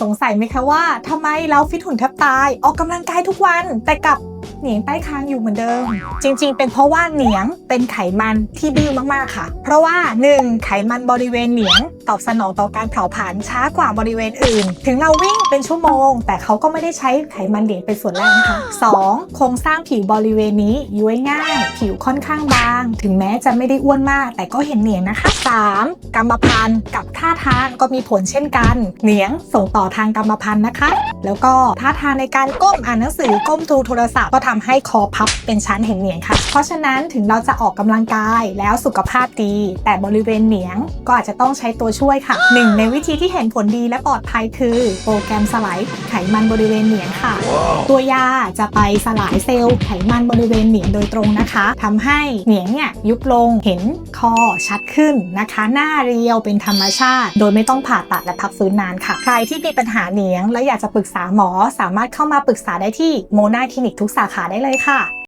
สงสัยไหมคะว่าทำไมเราฟิตหุ่นแทบตายออกกำลังกายทุกวันแต่กับเหนียงใต้คางอยู่เหมือนเดิม จริง ๆ เป็นเพราะว่าเหนียงเป็นไขมันที่ดื้อมากๆค่ะ เพราะว่า 1. ไขมันบริเวณเหนียง ตอบสนองต่อการเผาผลาญช้ากว่าบริเวณอื่น ถึงเราวิ่งเป็นชั่วโมง แต่เขาก็ไม่ได้ใช้ไขมันเหนียงเป็นส่วนแรกนะคะ 2. โครงสร้างผิวบริเวณนี้ย้วยง่าย ผิวค่อนข้างบาง ถึงแม้จะไม่ได้อ้วนมาก แต่ก็เห็นเหนียงนะคะ 3. กรรมพันธุ์กับท่าทางก็มีผลเช่นกัน เหนียงส่งต่อทางกรรมพันธุ์นะคะ แล้วก็ท่าทางในการก้มอ่านหนังสือก้มดูโทรศัพท์ก็ทำให้คอพับเป็นชั้นเห็นเหนียงค่ะ เพราะฉะนั้นถึงเราจะออกกำลังกายแล้วสุขภาพดี แต่บริเวณเหนียงก็อาจจะต้องใช้ตัวช่วยค่ะหนึ่งในวิธีที่เห็นผลดีและปลอดภัยคือ โปรแกรมสลายไขมันบริเวณเหนียงค่ะตัวยาจะไปสลายเซลล์ไขมันบริเวณเหนียงโดยตรงนะคะทำให้เหนียงเนี่ยยุบลงเห็นคอชัดขึ้นนะคะ หน้าเรียวเป็นธรรมชาติ โดยไม่ต้องผ่าตัดและพักฟื้นนานค่ะ ใครที่มีปัญหาเหนียงและอยากจะปรึกษาหมอ สามารถเข้ามาปรึกษาได้ที่โมนาคลินิกทุกสาขาได้เลยค่ะ